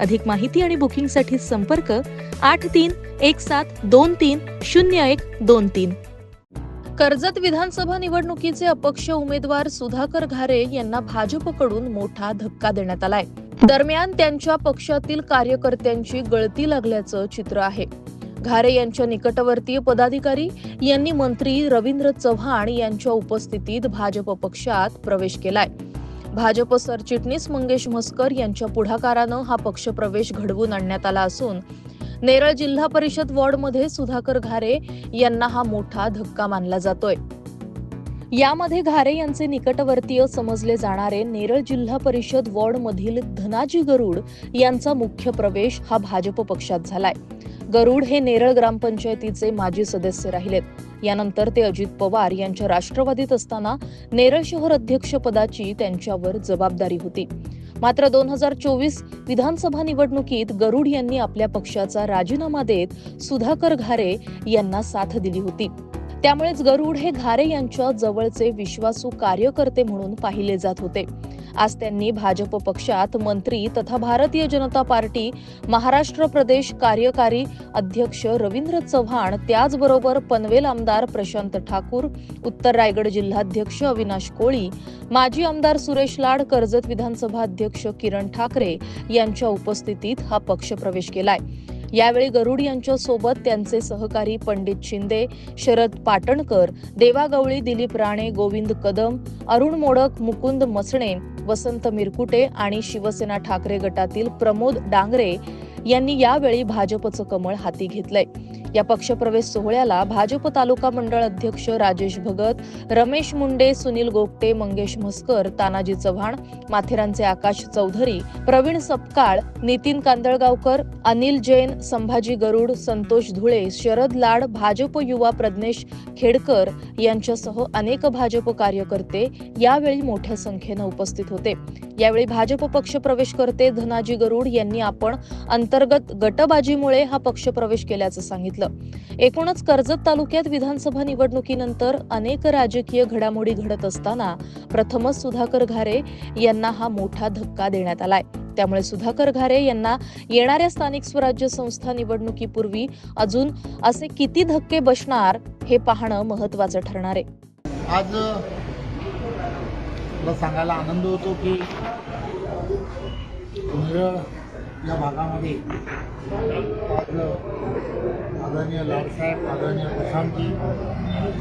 अधिक माहिती आणि बुकिंगसाठी संपर्क आठ तीन एक सात दोन तीन शून्य एक दोन तीन. कर्जत विधानसभा निवडणुकीचे अपक्ष उमेदवार सुधाकर घारे यांना भाजपकडून मोठा धक्का देण्यात आलाय. दरम्यान त्यांच्या पक्षातील कार्यकर्त्यांची गळती लागल्याचं चित्र आहे. घारे यांच्या निकटवर्तीय पदाधिकारी यांनी मंत्री रवींद्र चव्हाण यांच्या उपस्थितीत भाजप पक्षात प्रवेश केलाय. भाजप सरचिटणीस मंगेश मस्कर यांच्या पुढाकारानं हा पक्ष प्रवेश घडवून आणण्यात आला असून नेरळ जिल्हा परिषद वॉर्डमध्ये सुधाकर घारे यांना हा मोठा धक्का मानला जातोय. यामध्ये घारे यांचे निकटवर्तीय समजले जाणारे नेरळ जिल्हा परिषद वॉर्डमधील धनाजी गरुड यांचा मुख्य प्रवेश हा भाजप पक्षात झालाय. गरुड हे नेरळ ग्रामपंचायतीचे माजी सदस्य राहिलेत. यानंतर ते अजित पवार यांच्या राष्ट्रवादीत असताना नेरळ शहर अध्यक्षपदाची त्यांच्यावर जबाबदारी होती. मात्र दोन हजार चोवीस विधानसभा निवडणुकीत गरुड यांनी आपल्या पक्षाचा राजीनामा देत सुधाकर घारे यांना साथ दिली होती. त्यामुळेच गरुड हे घारे यांच्या जवळचे विश्वासू कार्यकर्ते म्हणून पाहिले जात होते. आज त्यांनी भाजप पक्षात मंत्री तथा भारतीय जनता पार्टी महाराष्ट्र प्रदेश कार्यकारी अध्यक्ष रवींद्र चव्हाण त्याचबरोबर पनवेल आमदार प्रशांत ठाकूर उत्तर रायगड जिल्हाध्यक्ष अविनाश कोळी माजी आमदार सुरेश लाड कर्जत विधानसभा अध्यक्ष किरण ठाकरे यांच्या उपस्थितीत हा पक्ष प्रवेश केलाय. यावेळी गरुड यांच्या सोबत त्यांचे सहकारी पंडित शिंदे शरद पाटणकर देवा गवळी दिलीप राणे गोविंद कदम अरुण मोडक मुकुंद मसणे वसंत मिरकुटे आणि शिवसेना ठाकरे गटातील प्रमोद डांगरे यांनी यावेळी भाजपचं कमळ हाती घेतलंय. या पक्षप्रवेश सोहळ्याला भाजप तालुका मंडळ अध्यक्ष राजेश भगत रमेश मुंडे सुनील गोपटे मंगेश म्हस्कर तानाजी चव्हाण माथेरानचे आकाश चौधरी प्रवीण सपकाळ नितीन कांदळगावकर अनिल जैन संभाजी गरुड संतोष धुळे शरद लाड भाजप युवा प्रज्ञेश खेडकर यांच्यासह अनेक भाजप कार्यकर्ते यावेळी मोठ्या संख्येनं उपस्थित होते. यावेळी भाजप पक्ष प्रवेश करते धनाजी गरुड यांनी आपण अंतर्गत गटबाजीमुळे हा पक्ष प्रवेश केल्याचं सांगितलं. एकूणच कर्जत तालुक्यात विधानसभा निवडणुकीनंतर अनेक राजकीय घडामोडी घडत असताना प्रथमच सुधाकर घारे यांना हा मोठा धक्का देण्यात आलाय. त्यामुळे सुधाकर घारे यांना येणाऱ्या स्थानिक स्वराज्य संस्था निवडणुकीपूर्वी अजून असे किती धक्के बसणार हे पाहणं महत्वाचं ठरणार आहे. आज मला सांगायला आनंद होतो की या भागामध्ये आज आदरणीय लाडसाहेब आदरणीय प्रशांतजी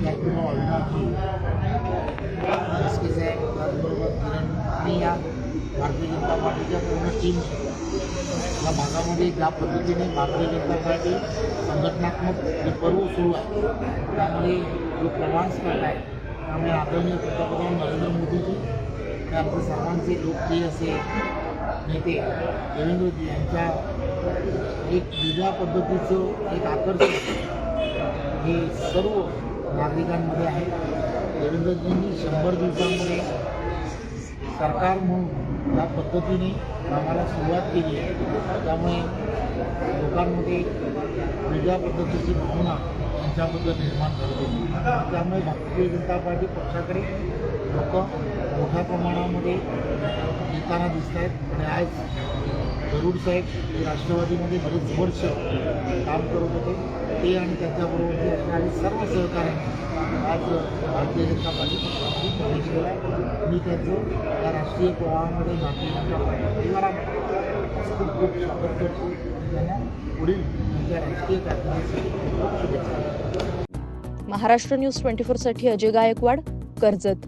त्याचबरोबर अविनाशजी एस के साहेब त्याचबरोबर किरण या भारतीय जनता पार्टीच्या पूर्ण टीम या भागामध्ये ज्या पद्धतीने भारतीय जनता पार्टी संघटनात्मक जे पर्व सुरू आहे त्यामध्ये जो प्रवास करत आहे त्यामुळे आदरणीय पंतप्रधान नरेंद्र मोदीजी हे आमचे सर्वांचे लोकप्रिय असे नेते देवेंद्रजी यांच्या एक वेगळ्या पद्धतीचं एक आकर्षण हे सर्व नागरिकांमध्ये आहे. देवेंद्रजींनी शंभर दिवसांमध्ये सरकार म्हणून या पद्धतीने कामाला सुरुवात केली आहे. त्यामुळे लोकांमध्ये वेगळ्या पद्धतीची भावना यांच्याबद्दल निर्माण झाली त्यामुळे भारतीय जनता पार्टी पक्षाकडे लोक मोठ्या प्रमाणामध्ये येताना दिसत आहेत आणि आज गरुड साहेब राष्ट्रवादीमध्ये बरेच वर्ष काम करत होते. ते आणि त्यांच्याबरोबर असणारे सर्व सहकाऱ्यांनी आज भारतीय जनता पार्टी पक्षामध्ये प्रवेश केला. आहे मी त्याचं या राष्ट्रीय प्रवाहामध्ये भारतीय परिवारामध्ये खूप खूप स्वागत करतो. त्यांना पुढील त्यांच्या राजकीय कारकिर्दीसाठी खूप शुभेच्छा महाराष्ट्र न्यूज ट्वेंटी साठी अजय गायकवाड कर्जत.